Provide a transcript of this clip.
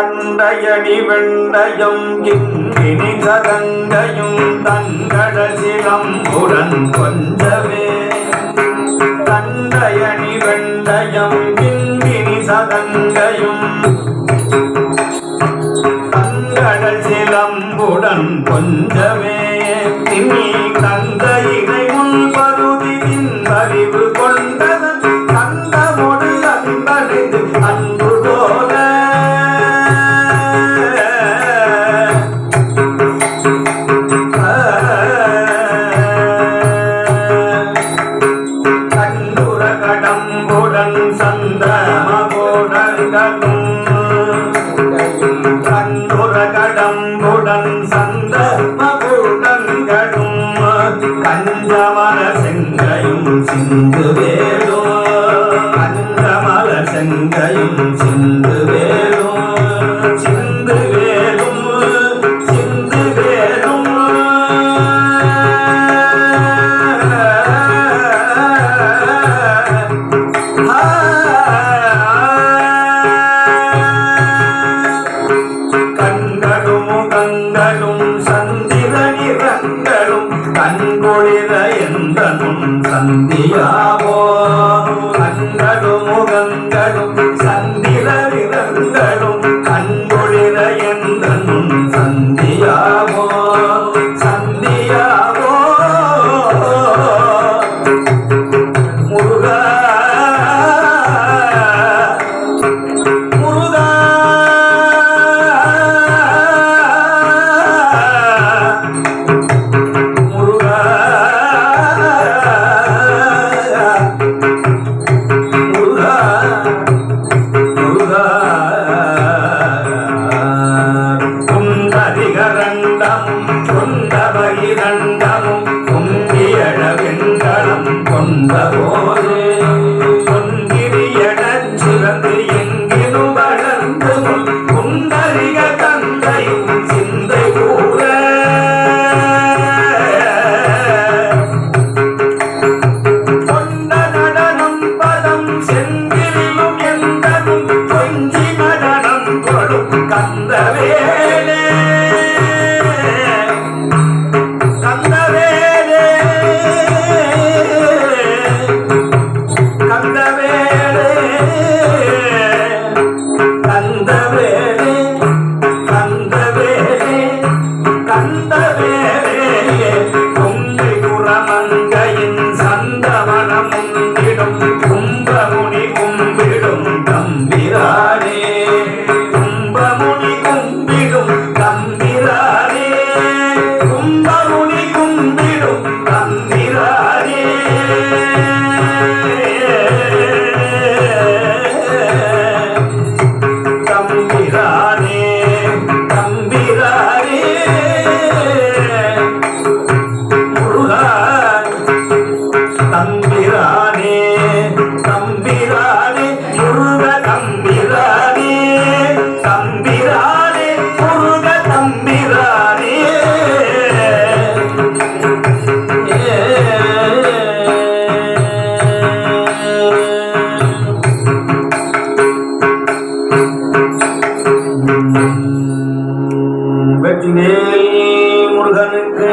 தண்டையடி வெண்டயம் கிங்கினி கதங்கையும் தங்கடசிலம் உடன் கொஞ்சவே தண்டையணி வெண்டயம் கிங்கினி சதங்கையும் தங்கடசிலம் சிலம்புடன் கொஞ்சமே. திமி தந்தை சந்தமகோடங்களும் கண்டுர கடம்புடன் சந்த மகுடங்களும் கஞ்சமல செங்கையும் சிந்து வேலும் கஞ்சமல செங்கையும் சிந்து நிறங்களும் கண்குளிர எந்தனும் சந்தியாவோ? கண்களும் முகங்களும் சந்திர குந்தரிகரண்டமும் குந்தபகிரண்டமும் குந்தியழவெண்டலம் கொண்ட போதே Maria. போற்றினேல் முருகனுக்கு.